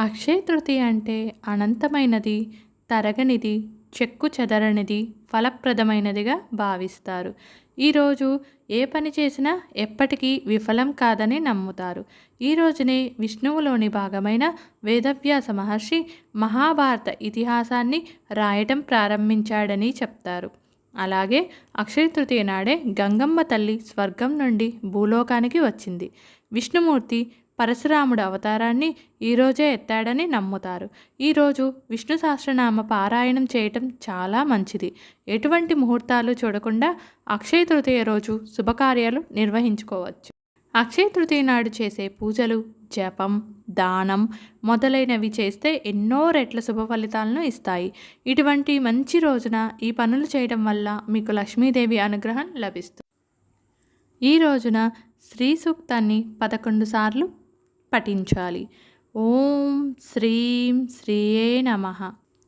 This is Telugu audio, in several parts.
అక్షయ తృతీయ అంటే అనంతమైనది తరగనిది చెక్కు చెదరనిది ఫలప్రదమైనదిగా భావిస్తారు. ఈరోజు ఏ పని చేసినా ఎప్పటికీ విఫలం కాదని నమ్ముతారు. ఈ రోజునే విష్ణువులోని భాగమైన వేదవ్యాస మహర్షి మహాభారత ఇతిహాసాన్ని రాయటం ప్రారంభించాడని చెప్తారు. అలాగే అక్షయ తృతీయ నాడే గంగమ్మ తల్లి స్వర్గం నుండి భూలోకానికి వచ్చింది. విష్ణుమూర్తి పరశురాముడు అవతారాన్ని ఈరోజే ఎత్తాడని నమ్ముతారు. ఈరోజు విష్ణు సహస్రనామ పారాయణం చేయటం చాలా మంచిది. ఎటువంటి ముహూర్తాలు చూడకుండా అక్షయ తృతీయ రోజు శుభకార్యాలు నిర్వహించుకోవచ్చు. అక్షయ తృతీయ నాడు చేసే పూజలు జపం దానం మొదలైనవి చేస్తే ఎన్నో రెట్ల శుభ ఫలితాలను ఇస్తాయి. ఇటువంటి మంచి రోజున ఈ పనులు చేయడం వల్ల మీకు లక్ష్మీదేవి అనుగ్రహం లభిస్తుంది. ఈ రోజున శ్రీ సూక్తాన్ని పదకొండు సార్లు పఠించాలి. ఓం శ్రీం శ్రీయే నమ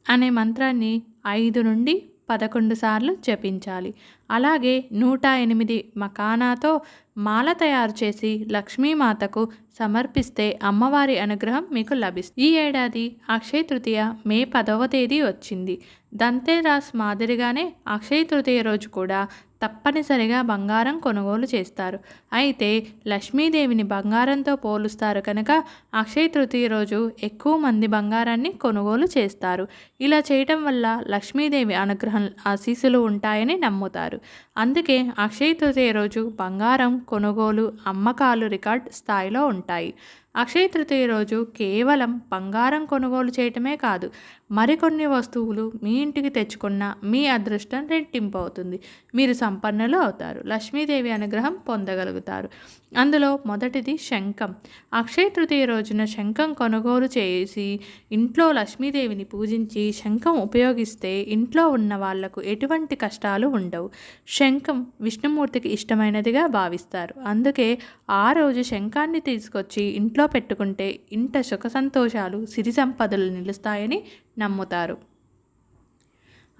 అనే మంత్రాన్ని ఐదు నుండి పదకొండు సార్లు జపించాలి. అలాగే నూట ఎనిమిది మకానాతో మాల తయారు చేసి లక్ష్మీమాతకు సమర్పిస్తే అమ్మవారి అనుగ్రహం మీకు లభిస్తుంది. ఈ ఏడాది అక్షయ తృతీయ మే పదవ తేదీ వచ్చింది. దంతేరాస్ మాదిరిగానే అక్షయ తృతీయ రోజు కూడా తప్పనిసరిగా బంగారం కొనుగోలు చేస్తారు. అయితే లక్ష్మీదేవిని బంగారంతో పోలుస్తారు కనుక అక్షయ తృతీయ రోజు ఎక్కువ మంది బంగారాన్ని కొనుగోలు చేస్తారు. ఇలా చేయటం వల్ల లక్ష్మీదేవి అనుగ్రహం ఆశీస్సులు ఉంటాయని నమ్ముతారు. అందుకే అక్షయ తృతీయ రోజు బంగారం కొనుగోలు అమ్మకాలు రికార్డ్ స్థాయిలో ఉంటాయి. అక్షయ తృతీయ రోజు కేవలం బంగారం కొనుగోలు చేయటమే కాదు మరికొన్ని వస్తువులు మీ ఇంటికి తెచ్చుకున్న మీ అదృష్టం రెట్టింపు అవుతుంది. మీరు సంపన్నులు అవుతారు లక్ష్మీదేవి అనుగ్రహం పొందగలుగుతారు. అందులో మొదటిది శంఖం. అక్షయ తృతీయ రోజున శంఖం కొనుగోలు చేసి ఇంట్లో లక్ష్మీదేవిని పూజించి శంఖం ఉపయోగిస్తే ఇంట్లో ఉన్న వాళ్ళకు ఎటువంటి కష్టాలు ఉండవు. శంఖం విష్ణుమూర్తికి ఇష్టమైనదిగా భావిస్తారు. అందుకే ఆ రోజు శంఖాన్ని తీసుకొచ్చి ఇంట్లో పెట్టుకుంటే ఇంట సుఖ సంతోషాలు సిరి సంపదలు నిలుస్తాయని నమ్ముతారు.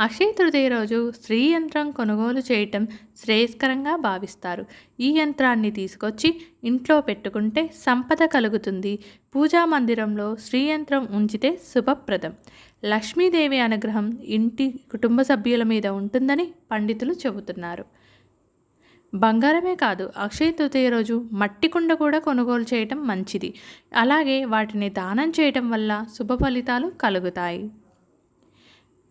అక్షయ తృతీయ రోజు స్త్రీ యంత్రం కొనుగోలు చేయటం శ్రేయస్కరంగా భావిస్తారు. ఈ యంత్రాన్ని తీసుకొచ్చి ఇంట్లో పెట్టుకుంటే సంపద కలుగుతుంది. పూజా మందిరంలో స్త్రీ యంత్రం ఉంచితే శుభప్రదం. లక్ష్మీదేవి అనుగ్రహం ఇంటి కుటుంబ సభ్యుల మీద ఉంటుందని పండితులు చెబుతున్నారు. బంగారమే కాదు అక్షయ తృతీయ రోజు మట్టి కుండ కూడా కొనుగోలు చేయటం మంచిది. అలాగే వాటిని దానం చేయటం వల్ల శుభ ఫలితాలు కలుగుతాయి.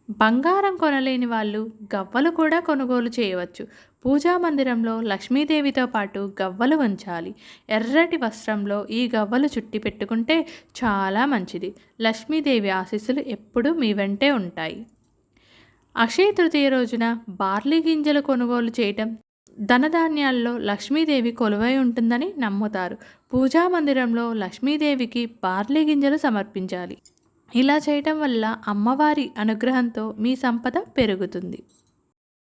బంగారం కొనలేని వాళ్ళు గవ్వలు కూడా కొనుగోలు చేయవచ్చు. పూజా మందిరంలో లక్ష్మీదేవితో పాటు గవ్వలు ఉంచాలి. ఎర్రటి వస్త్రంలో ఈ గవ్వలు చుట్టి పెట్టుకుంటే చాలా మంచిది. లక్ష్మీదేవి ఆశీస్సులు ఎప్పుడూ మీ వెంటే ఉంటాయి. అక్షయ తృతీయ రోజున బార్లీ గింజలు కొనుగోలు చేయటం ధనధాన్యాల్లో లక్ష్మీదేవి కొలువై ఉంటుందని నమ్ముతారు. పూజా మందిరంలో లక్ష్మీదేవికి బార్లీ గింజలు సమర్పించాలి. ఇలా చేయటం వల్ల అమ్మవారి అనుగ్రహంతో మీ సంపద పెరుగుతుంది.